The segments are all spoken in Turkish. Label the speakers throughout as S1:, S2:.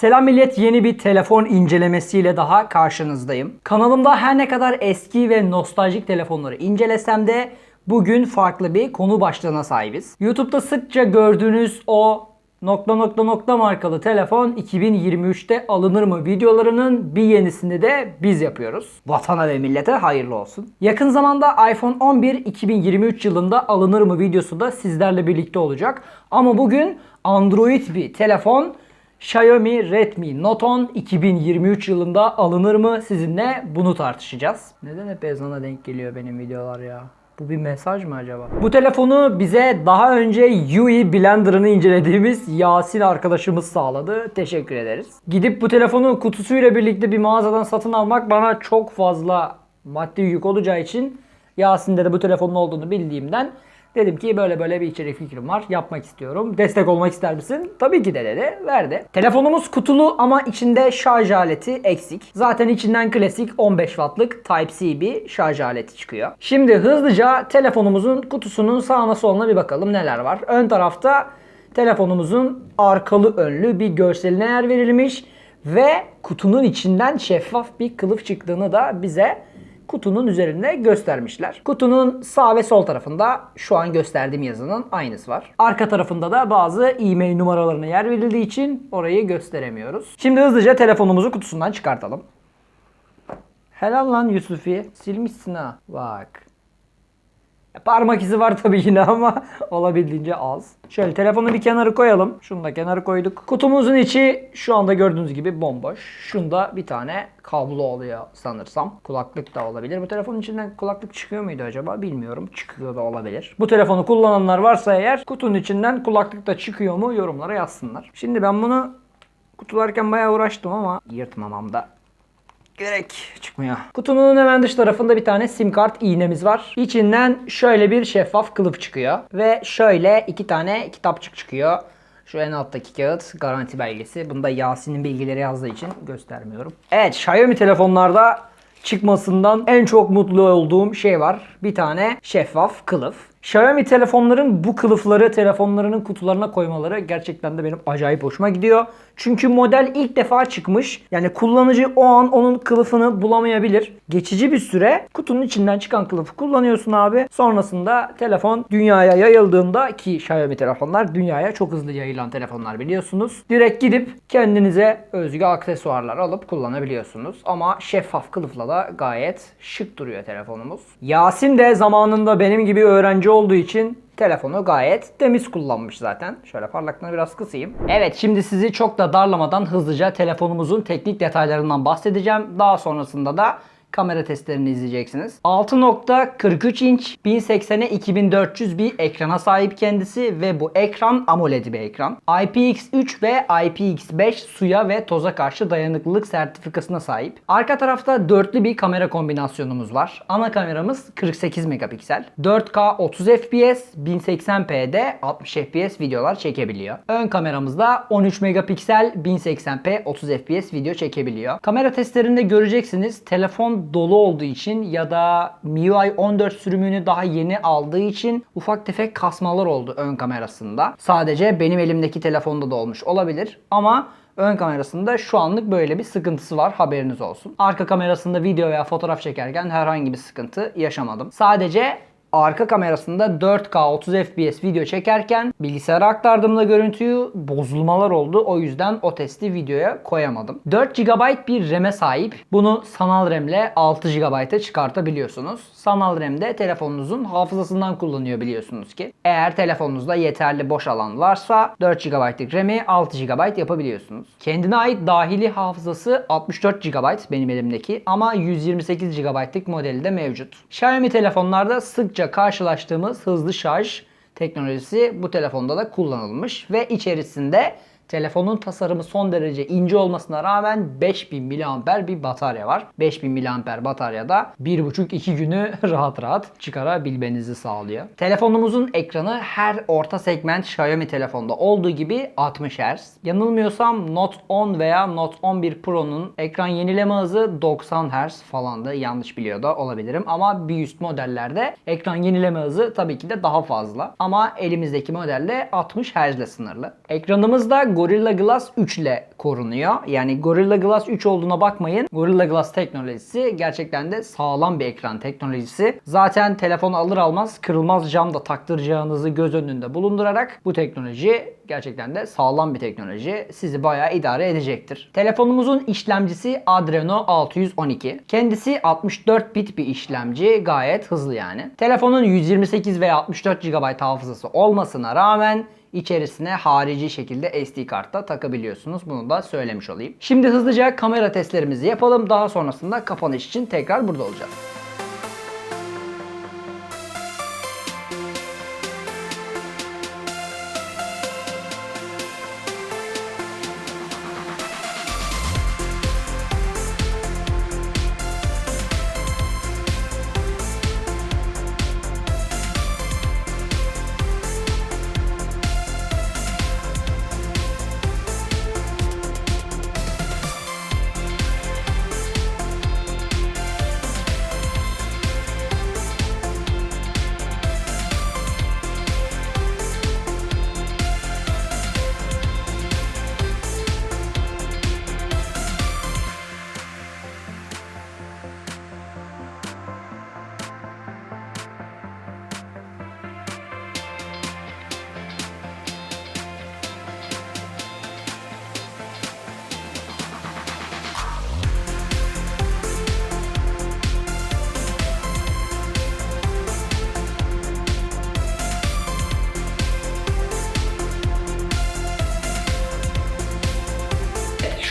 S1: Selam millet yeni bir telefon incelemesiyle daha karşınızdayım. Kanalımda her ne kadar eski ve nostaljik telefonları incelesem de bugün farklı bir konu başlığına sahibiz. YouTube'da sıkça gördüğünüz o nokta nokta nokta markalı telefon 2023'te alınır mı videolarının bir yenisini de biz yapıyoruz. Vatana ve millete hayırlı olsun. Yakın zamanda iPhone 11 2023 yılında alınır mı videosu da sizlerle birlikte olacak. Ama bugün Android bir telefon Xiaomi Redmi Note 10 2023 yılında alınır mı sizinle bunu tartışacağız. Neden hep ezana denk geliyor benim videolar ya? Bu bir mesaj mı acaba? Bu telefonu bize daha önce UI Blender'ını incelediğimiz Yasin arkadaşımız sağladı. Teşekkür ederiz. Gidip bu telefonu kutusuyla birlikte bir mağazadan satın almak bana çok fazla maddi yük olacağı için Yasin'de de bu telefonun olduğunu bildiğimden Dedim ki böyle böyle bir içerik fikrim var. Yapmak istiyorum. Destek olmak ister misin? Tabii ki de dedi. Verdi. Telefonumuz kutulu ama içinde şarj aleti eksik. Zaten içinden klasik 15 wattlık Type-C bir şarj aleti çıkıyor. Şimdi hızlıca telefonumuzun kutusunun sağına soluna bir bakalım neler var. Ön tarafta telefonumuzun arkalı önlü bir görseline yer verilmiş ve kutunun içinden şeffaf bir kılıf çıktığını da bize kutunun üzerinde göstermişler. Kutunun sağ ve sol tarafında şu an gösterdiğim yazının aynısı var. Arka tarafında da bazı e-mail numaralarına yer verildiği için orayı gösteremiyoruz. Şimdi hızlıca telefonumuzu kutusundan çıkartalım. Helal lan Yusufi. Silmişsin ha. Bak. Parmak izi var tabii yine ama olabildiğince az. Şöyle telefonu bir kenara koyalım. Şunu da kenara koyduk. Kutumuzun içi şu anda gördüğünüz gibi bomboş. Şunda bir tane kablo oluyor sanırsam. Kulaklık da olabilir. Bu telefonun içinden kulaklık çıkıyor muydu acaba bilmiyorum. Çıkıyor da olabilir. Bu telefonu kullananlar varsa eğer kutunun içinden kulaklık da çıkıyor mu yorumlara yazsınlar. Şimdi ben bunu kutularken bayağı uğraştım ama yırtmamam da Gerek çıkmıyor. Kutunun hemen dış tarafında bir tane sim kart iğnemiz var. İçinden şöyle bir şeffaf kılıf çıkıyor. Ve şöyle iki tane kitapçık çıkıyor. Şu en alttaki kağıt garanti belgesi. Bunda Yasin'in bilgileri yazdığı için göstermiyorum. Evet Xiaomi telefonlarda çıkmasından en çok mutlu olduğum şey var. Bir tane şeffaf kılıf. Xiaomi telefonların bu kılıfları telefonlarının kutularına koymaları gerçekten de benim acayip hoşuma gidiyor. Çünkü model ilk defa çıkmış. Yani kullanıcı o an onun kılıfını bulamayabilir. Geçici bir süre kutunun içinden çıkan kılıfı kullanıyorsun abi. Sonrasında telefon dünyaya yayıldığında ki Xiaomi telefonlar dünyaya çok hızlı yayılan telefonlar biliyorsunuz. Direkt gidip kendinize özgü aksesuarlar alıp kullanabiliyorsunuz. Ama şeffaf kılıfla da gayet şık duruyor telefonumuz. Yasin de zamanında benim gibi öğrenci olduğu için telefonu gayet temiz kullanmış zaten. Şöyle parlaklığını biraz kısayım. Evet şimdi sizi çok da darlamadan hızlıca telefonumuzun teknik detaylarından bahsedeceğim. Daha sonrasında da kamera testlerini izleyeceksiniz. 6.43 inç 1080'e 2400 bir ekrana sahip kendisi ve bu ekran AMOLED bir ekran. IPX3 ve IPX5 suya ve toza karşı dayanıklılık sertifikasına sahip. Arka tarafta dörtlü bir kamera kombinasyonumuz var. Ana kameramız 48 megapiksel. 4K 30 FPS, 1080p'de 60 FPS videolar çekebiliyor. Ön kameramızda 13 megapiksel 1080p 30 FPS video çekebiliyor. Kamera testlerinde göreceksiniz telefon dolu olduğu için ya da MIUI 14 sürümünü daha yeni aldığı için ufak tefek kasmalar oldu ön kamerasında. Sadece benim elimdeki telefonda da olmuş olabilir ama Ön kamerasında şu anlık böyle bir sıkıntısı var haberiniz olsun. Arka kamerasında video veya fotoğraf çekerken herhangi bir sıkıntı yaşamadım. Sadece arka kamerasında 4K 30 FPS video çekerken bilgisayara aktardığımda görüntüyü bozulmalar oldu. O yüzden o testi videoya koyamadım. 4 GB bir RAM'e sahip. Bunu sanal RAM ile 6 GB'a çıkartabiliyorsunuz. Sanal RAM de telefonunuzun hafızasından kullanıyor biliyorsunuz ki. Eğer telefonunuzda yeterli boş alan varsa 4 GB'lık RAM'i 6 GB yapabiliyorsunuz. Kendine ait dahili hafızası 64 GB benim elimdeki ama 128 GB'lık modeli de mevcut. Xiaomi telefonlarda sıkça karşılaştığımız hızlı şarj teknolojisi bu telefonda da kullanılmış ve içerisinde telefonun tasarımı son derece ince olmasına rağmen 5000 mAh bir batarya var. 5000 mAh bataryada 1,5-2 günü rahat rahat çıkarabilmenizi sağlıyor. Telefonumuzun ekranı her orta segment Xiaomi telefonda olduğu gibi 60 Hz. Yanılmıyorsam Note 10 veya Note 11 Pro'nun ekran yenileme hızı 90 Hz falandı. Yanlış biliyor da olabilirim ama bir üst modellerde ekran yenileme hızı tabii ki de daha fazla. Ama elimizdeki modelde 60 Hz ile sınırlı. Ekranımızda Gorilla Glass 3 ile korunuyor. Yani Gorilla Glass 3 olduğuna bakmayın. Gorilla Glass teknolojisi gerçekten de sağlam bir ekran teknolojisi. Zaten telefonu alır almaz kırılmaz cam da taktıracağınızı göz önünde bulundurarak bu teknoloji gerçekten de sağlam bir teknoloji. Sizi bayağı idare edecektir. Telefonumuzun işlemcisi Adreno 612. Kendisi 64 bit bir işlemci. Gayet hızlı yani. Telefonun 128 veya 64 GB hafızası olmasına rağmen içerisine harici şekilde SD kartta takabiliyorsunuz. Bunu da söylemiş olayım. Şimdi hızlıca kamera testlerimizi yapalım. Daha sonrasında kapanış için tekrar burada olacağız.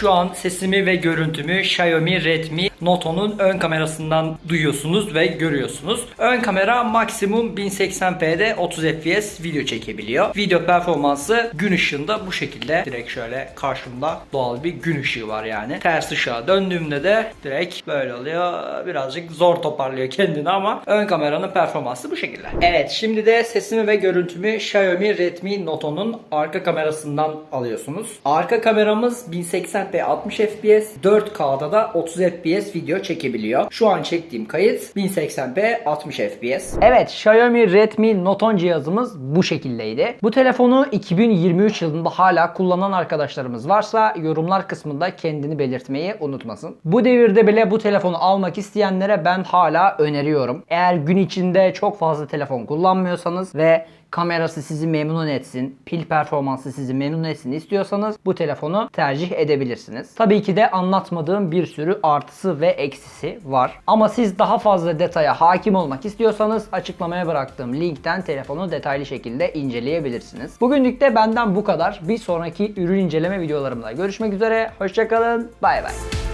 S1: Şu an sesimi ve görüntümü Xiaomi Redmi Note'un ön kamerasından duyuyorsunuz ve görüyorsunuz. Ön kamera maksimum 1080p'de 30 fps video çekebiliyor. Video performansı gün ışığında bu şekilde. Direkt şöyle karşımda doğal bir gün ışığı var yani. Ters ışığa döndüğümde de direkt böyle oluyor. Birazcık zor toparlıyor kendini ama ön kameranın performansı bu şekilde. Evet şimdi de sesimi ve görüntümü Xiaomi Redmi Note'un arka kamerasından alıyorsunuz. Arka kameramız 1080p 60 fps, 4K'da da 30 fps video çekebiliyor. Şu an çektiğim kayıt 1080p 60 fps. Evet Xiaomi Redmi Note 10 cihazımız bu şekildeydi. Bu telefonu 2023 yılında hala kullanan arkadaşlarımız varsa yorumlar kısmında kendini belirtmeyi unutmasın. Bu devirde bile bu telefonu almak isteyenlere ben hala öneriyorum. Eğer gün içinde çok fazla telefon kullanmıyorsanız ve kamerası sizi memnun etsin, pil performansı sizi memnun etsin istiyorsanız bu telefonu tercih edebilirsiniz. Tabii ki de anlatmadığım bir sürü artısı ve eksisi var. Ama siz daha fazla detaya hakim olmak istiyorsanız açıklamaya bıraktığım linkten telefonu detaylı şekilde inceleyebilirsiniz. Bugünlük de benden bu kadar. Bir sonraki ürün inceleme videolarımda görüşmek üzere. Hoşçakalın. Bay bay.